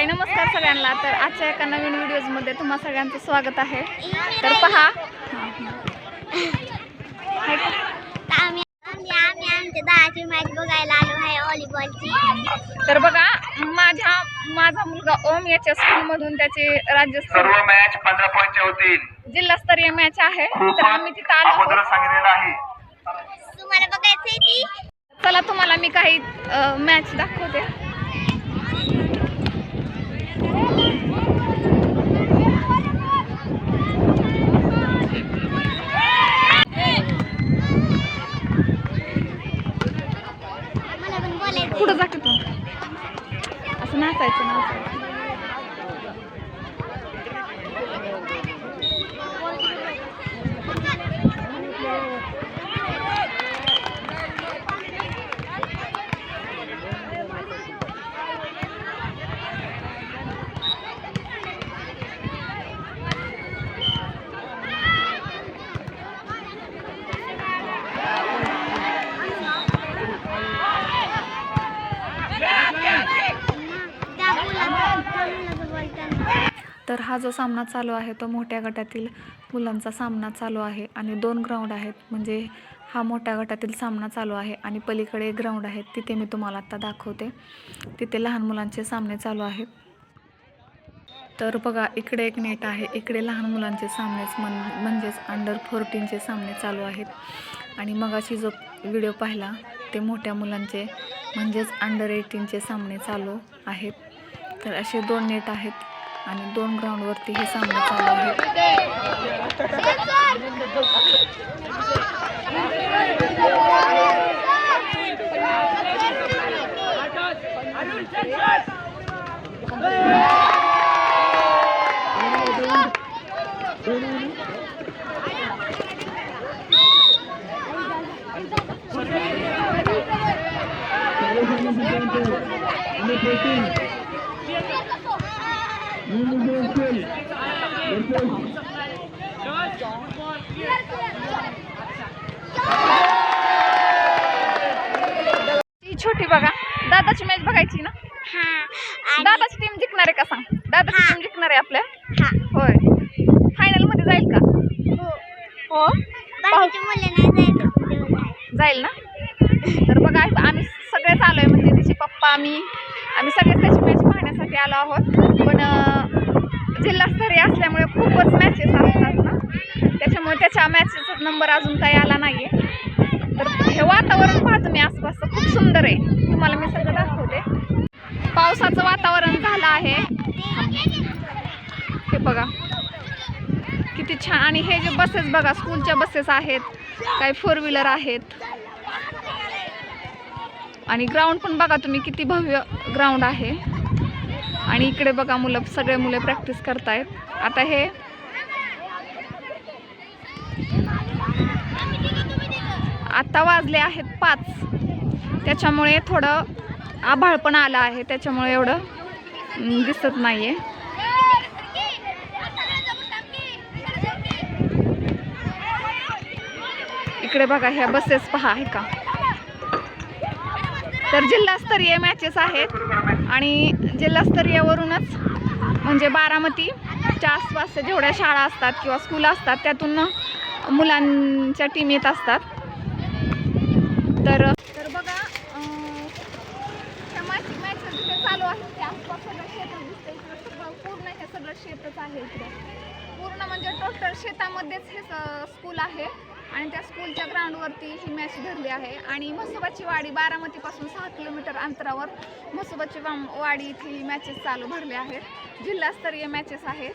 हाय नमस्कार सगळ्यांना. तर आजच्या एका नवीन व्हिडिओजमध्ये तुम्हा सगळ्यांचं स्वागत आहे. तर पहा? आम्ही आम्ही आमच्या दहाची मॅच बघायला आलो आहे व्हॉलीबॉलची तर बघा माझ्या माझा मुलगा ओम याच्या स्कूलमधून त्याचे राज्यस्तरीय सर्व मॅच पंधरा पॉईंटचे होतील. जिल्हास्तरीय मॅच आहे. तर आम्ही तिथं आलो तुम्हाला बघायचंय ती? चला तुम्हाला मी काही मॅच दाखवते. पुढं जा असं नाचायचं नाचायचं त्या मुलाचं त्या मुलाचं बोलताना तर हा जो सामना चालू आहे तो मोठ्या गटातील मुलांचा सामना चालू आहे आणि दोन ग्राउंड आहेत. म्हणजे हा मोठ्या गटातील सामना चालू आहे आणि पलीकडे एक ग्राउंड आहे. तिथे मी तुम्हाला आत्ता दाखवते. तिथे लहान मुलांचे सामने चालू आहेत तर बघा इकडे एक नेट आहे. इकडे लहान मुलांचे सामनेच म्हण म्हणजेच अंडर फोर्टीनचे सामने चालू आहेत. आणि मगाशी जो व्हिडिओ पाहिला ते मोठ्या मुलांचे म्हणजेच अंडर एटीनचे सामने चालू आहेत. तर असे दोन नेट आहेत. आणि दोन ग्राउंडवरती हे सामना चालू आहेत छोटी बघा. दादाची मॅच बघायची ना? हा. दादाची टीम जिंकणार आहे का सांग? दादाची. टीम जिंकणार आहे आपल्या? हा. होय. फायनलमध्ये जाईल का? हो. हो? जाईल ना? तर बघा आम्ही सगळेच आलोय. म्हणजे तिचे पप्पा मी आम्ही सगळेच त्याची मॅच पाहण्यासाठी आलो आहोत. पण जिल्हास्तरीय असल्यामुळे खूपच मॅचेस असतात ना. त्याच्यामुळे त्याच्या मॅचेसचा नंबर अजून काही आला नाहीये. तर हे वातावरण पाहतो तुम्ही आसपासचं खूप सुंदर आहे. तुम्हाला मी सगळं दाखवते. पावसाचं वातावरण झालं आहे. हे बघा. किती छान. आणि हे जे बसेस बघा स्कूलच्या बसेस आहेत. काही फोर व्हीलर आहेत. आणि ग्राउंड पण बघा तुम्ही किती भव्य ग्राउंड आहे. आणि इकडे बघा मुलं सगळे मुले प्रॅक्टिस करतायत. आता हे आता वाजले आहेत पाच. त्याच्यामुळे थोडं आभाळ पण आलं आहे त्याच्यामुळे एवढं दिसत दिसत आहे इकडे बघा ह्या बसेस पहा आहे का? तर जिल्हास्तरीय मॅचेस आहेत. आणि जिल्हास्तरीयवरूनच म्हणजे बारामतीच्या आसपासच्या जेवढ्या शाळा असतात किंवा स्कूल असतात त्यातून मुलांच्या टीम येत असतात. तर तर बघा त्या मॅच मॅचेस जिथे चालू आहेत त्या आसपास सगळं शेतच दिसतं इकडं सगळं पूर्ण हे सगळं शेतच आहे इकडे. पूर्ण म्हणजे टोटल शेतामध्येच हे स्कूल आहे. आणि त्या स्कूलच्या ग्राउंडवरती ही मॅच धरली आहे. आणि म्हसोबाची वाडी बारामतीपासून सहा किलोमीटर अंतरावर म्हसोबाची वाडी इथे मॅचेस चालू भरले आहेत. जिल्हास्तरीय मॅचेस आहेत.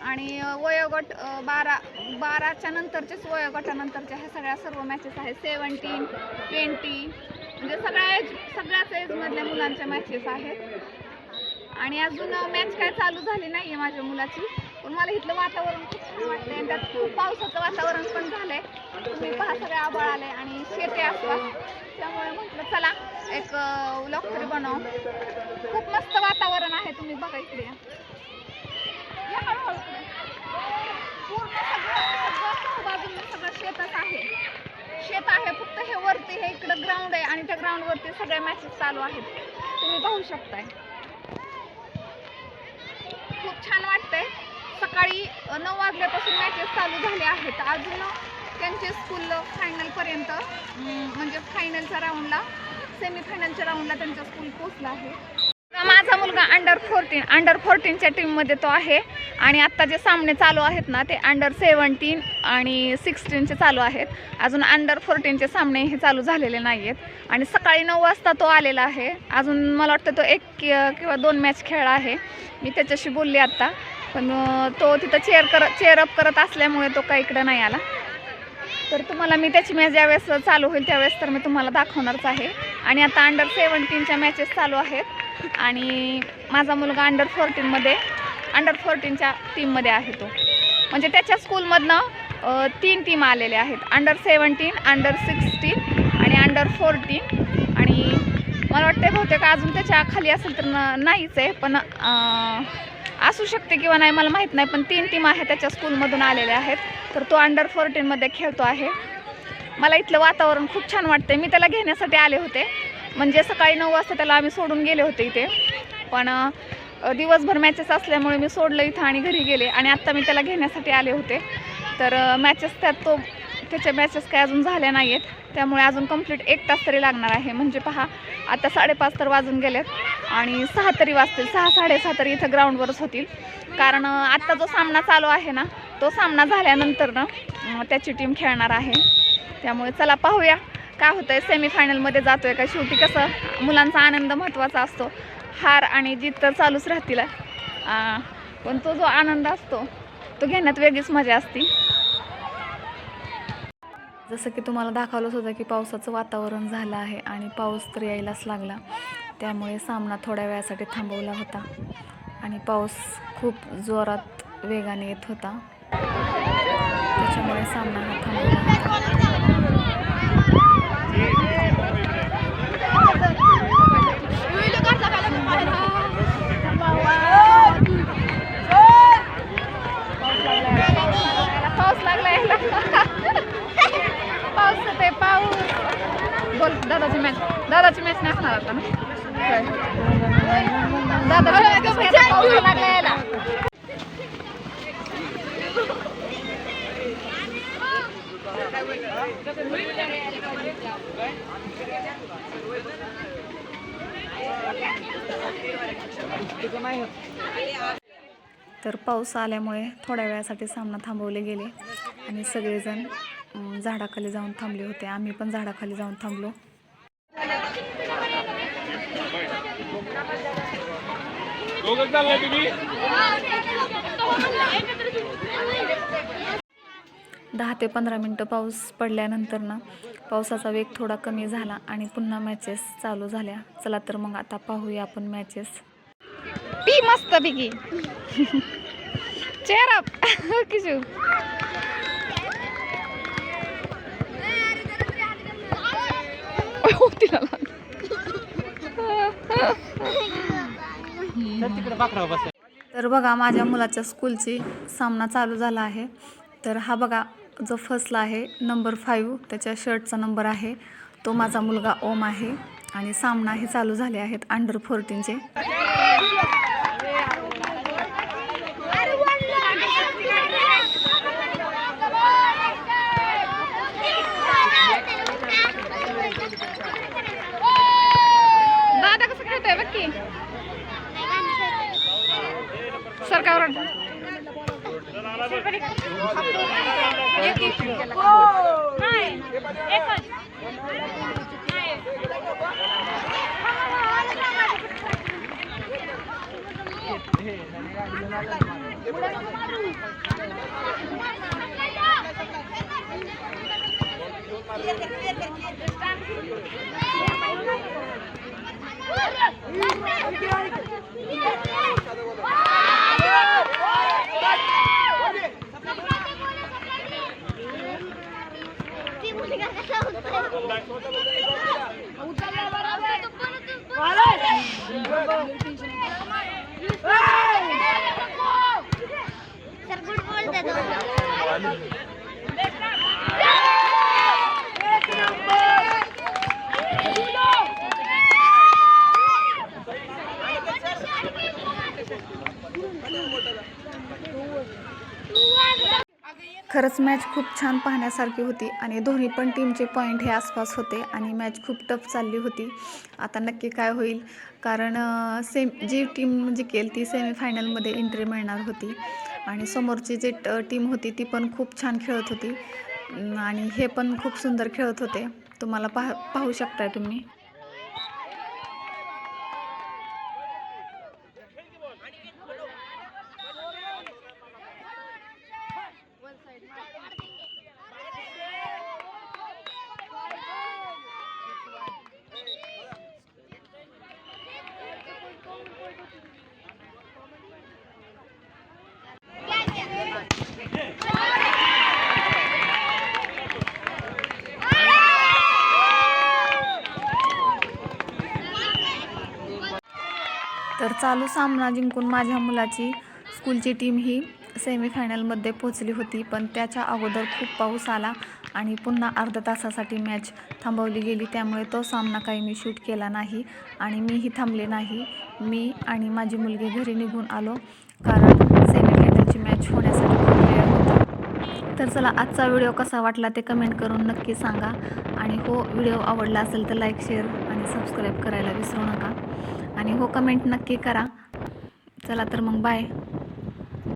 आणि वयोगट बारा बाराच्या नंतरचेच वयोगटानंतरच्या ह्या सगळ्या सर्व मॅचेस आहेत. सेवन्टीन ट्वेंटी म्हणजे सगळ्या एज सगळ्याच एजमधल्या मुलांच्या मॅचेस आहेत. आणि अजून मॅच काय चालू झाली नाही आहे माझ्या मुलाची. पण मला इथलं वातावरण खूप छान वाटलंय आणि त्यात खूप पावसाचं वातावरण पण झालंय. तुम्ही पहा सगळे आभाळ आले आणि शेती आसपास. त्यामुळे म्हटलं चला एक व्लॉग तरी बनव. खूप मस्त वातावरण आहे तुम्ही बघा इकडे या. पूर्ण सगळं सगळं शेतच आहे. शेत आहे फक्त हे वरती हे इकडं ग्राउंड आहे आणि त्या ग्राउंड वरती सगळ्या मॅचेस चालू आहेत. तुम्ही पाहू शकताय. खूप छान वाटतंय. सकाळी नऊ वाजल्यापासून मॅचेस चालू झाले आहेत. अजून त्यांचे स्कूल फायनलपर्यंत म्हणजे फायनलच्या राऊंडला सेमीफायनलच्या राऊंडला त्यांचा स्कूल पोचला आहे. माझा मुलगा अंडर फोर्टीन अंडर फोर्टीनच्या टीममध्ये तो आहे. आणि आत्ता जे सामने चालू आहेत ना ते अंडर सेवन्टीन आणि सिक्स्टीनचे चालू आहेत. अजून अंडर फोर्टीनचे सामने हे चालू झालेले नाही आहेत आणि सकाळी नऊ वाजता तो आलेला आहे. अजून मला वाटतं तो एक किंवा दोन मॅच खेळला आहे. मी त्याच्याशी बोलली आत्ता पण तो तिथं चेअर करत चेअरअप करत असल्यामुळे तो काही इकडं नाही आला. तर तुम्हाला मी त्याची मॅच ज्यावेळेस चालू होईल त्यावेळेस तर मी तुम्हाला दाखवणारच आहे. आणि आता अंडर सेवन्टीनच्या मॅचेस चालू आहेत. आणि माझा मुलगा अंडर फोर्टीनमध्ये अंडर फोर्टीनच्या टीममध्ये आहे तो. म्हणजे त्याच्या स्कूलमधनं तीन टीम आलेल्या आहेत. अंडर सेवन्टीन अंडर सिक्स्टीन आणि अंडर फोर्टीन आणि मला वाटतं बहुतेक अजून त्याच्याखाली असेल तर न- नाहीच आहे पण असू शकते किंवा नाही मला माहीत नाही पण तीन टीम आहेत त्याच्या स्कूलमधून आलेल्या आहेत. तर तो अंडर फोर्टीनमध्ये खेळतो आहे. मला इथलं वातावरण खूप छान वाटते मी त्याला घेण्यासाठी आले होते. म्हणजे सकाळी नऊ वाजता त्याला आम्ही सोडून गेले होते इथे. पण दिवसभर मॅचेस असल्यामुळे मी सोडलं इथं आणि घरी गेले आणि आत्ता मी त्याला घेण्यासाठी आले होते. तर मॅचेस त्यात तो त्याच्या मॅचेस काय अजून झाल्या नाही आहेत त्यामुळे अजून कंप्लीट एक तास तरी लागणार आहे. म्हणजे पहा आता साडेपाच तर वाजून गेलेत आणि सहा तरी वाजतील. सहा साडेसहा तरी इथं ग्राउंडवरच होतील. कारण आत्ता जो सामना चालू आहे ना तो सामना झाल्यानंतर ना त्याची टीम खेळणार आहे. त्यामुळे चला पाहूया काय होतं आहे सेमीफायनलमध्ये जातो आहे का शेवटी? कसं मुलांचा आनंद महत्त्वाचा असतो. हार आणि जीत तर चालूच राहतील. पण तो जो आनंद असतो तो घेण्यात वेगळीच मजा असते. जसं की तुम्हाला दाखवलंच होतं की पावसाचं वातावरण झालं आहे आणि पाऊस तर यायलाच लागला. त्यामुळे सामना थोड्या वेळासाठी थांबवला होता. आणि पाऊस खूप जोरात वेगाने येत होता. त्याच्यामुळे सामना हा थांबवला होता. दादाची मॅच दादाची मॅच नसणार आता ना? तर पाऊस आल्यामुळे थोड्या वेळासाठी सामना थांबवले गेले आणि सगळेजण झाडाखाली जाऊन थांबले होते. आम्ही पण झाडाखाली जाऊन थांबलो. दहा ते पंधरा मिनटं पाऊस पडल्यानंतर ना पावसाचा वेग थोडा कमी झाला आणि पुन्हा मॅचेस चालू झाल्या. चला तर मग आता पाहूया आपण मॅचेस पी मस्त पिकी चेअर अप. किशू. तिकडे तिला लागलं. तर बघा माझ्या मुलाच्या स्कूलची सामना चालू झाला आहे. तर हा बघा जो फसला आहे नंबर फाईव्ह त्याच्या शर्टचा नंबर आहे. तो माझा मुलगा ओम आहे आणि सामना हे चालू झाले आहेत अंडर फोर्टीनचे दादा कसं खेळतोय बघ की सरकार ती Vale! मॅच खूप छान पाहण्यासारखी होती आणि दोन्ही पण टीमचे पॉईंट हे आसपास होते आणि मॅच खूप टफ चालली होती. आता नक्की काय होईल? कारण सेम जी टीम जिकेल ती सेमीफायनलमध्ये एंट्री मिळणार होती आणि समोरची जी टीम होती ती पण खूप छान खेळत होती. आणि हे पण खूप सुंदर खेळत होते. तुम्हाला पाह पाहू शकताय तुम्ही. चालू सामना जिंकून माझ्या मुलाची स्कूलची टीम ही सेमीफायनलमध्ये पोचली होती. पण त्याच्या अगोदर खूप पाऊस आला आणि पुन्हा अर्ध्या तासासाठी मॅच थांबवली गेली. त्यामुळे तो सामना काही मी शूट केला नाही आणि मीही थांबले नाही. मी आणि माझी मुलगी घरी निघून आलो कारण सेमीफायनलची मॅच होण्यासाठी खूप वेळ होता. तर चला आजचा व्हिडिओ कसा वाटला ते कमेंट करून नक्की सांगा. आणि हो व्हिडिओ आवडला असेल तर लाईक शेअर आणि सबस्क्राईब करायला विसरू नका. आणि हो कमेंट नक्की करा. चला तर मग बाय